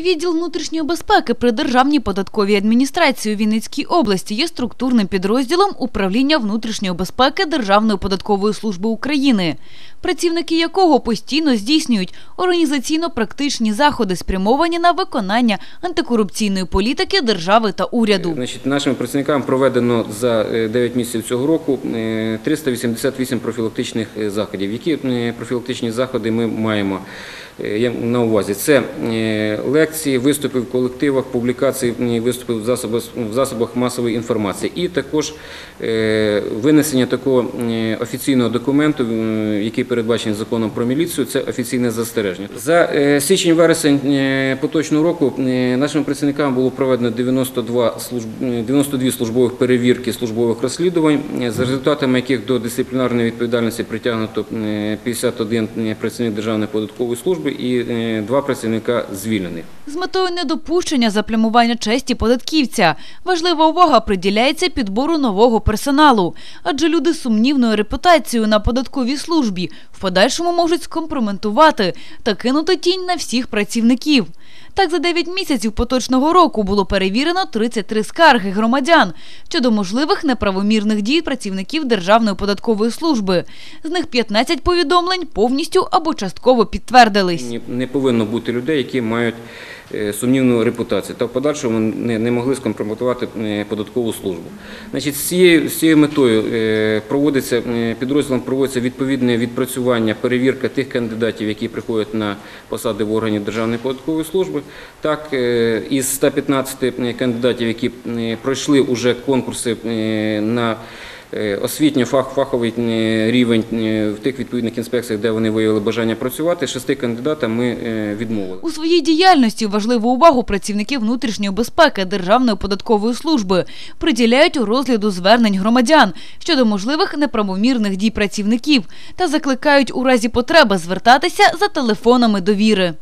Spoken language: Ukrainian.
Відділ внутрішньої безпеки при Державній податковій адміністрації у Вінницькій області є структурним підрозділом управління внутрішньої безпеки Державної податкової служби України, працівники якого постійно здійснюють організаційно-практичні заходи, спрямовані на виконання антикорупційної політики держави та уряду. Значить, нашими працівниками проведено за е, 9 місяців цього року е, 388 профілактичних е, заходів. Які е, профілактичні заходи ми маємо е, на увазі? Це е, лекції, виступи в колективах, публікації, виступи в засобах, в засобах масової інформації. І також е, винесення такого е, офіційного документу, який передбачений законом про міліцію, це офіційне застереження. За е, січень-вересень поточного року нашими працівниками було проведено 92 служб, е, 92 службових перевірки службових розслідувань, за результатами яких до дисциплінарної відповідальності притягнуто е, 51 працівник Державної податкової служби і два працівника звільнених. З метою недопущення заплямування честі податківця важлива увага приділяється підбору нового персоналу, адже люди з сумнівною репутацією на податковій службі в подальшому можуть скомпроментувати та кинути тінь на всіх працівників. Так, за 9 місяців поточного року було перевірено 33 скарги громадян щодо можливих неправомірних дій працівників Державної податкової служби. З них 15 повідомлень повністю або частково підтвердились. Не повинно бути людей, які мають сумнівну репутацію, та в подальшому не, могли скомпрометувати е, податкову службу. Значить, з цією, з цією метою е, проводиться е, підрозділом проводиться відповідне відпрацювання, перевірка тих кандидатів, які приходять на посади в органі Державної податкової служби. Так, е, із 115 кандидатів, які е, пройшли уже конкурси е, на Е, освітньо-фаховий е, рівень е, в тих відповідних інспекціях, де вони виявили бажання працювати, шести кандидатам ми е, відмовили. У своїй діяльності важливу увагу працівники внутрішньої безпеки Державної податкової служби приділяють у розгляду звернень громадян щодо можливих неправомірних дій працівників та закликають у разі потреби звертатися за телефонами довіри.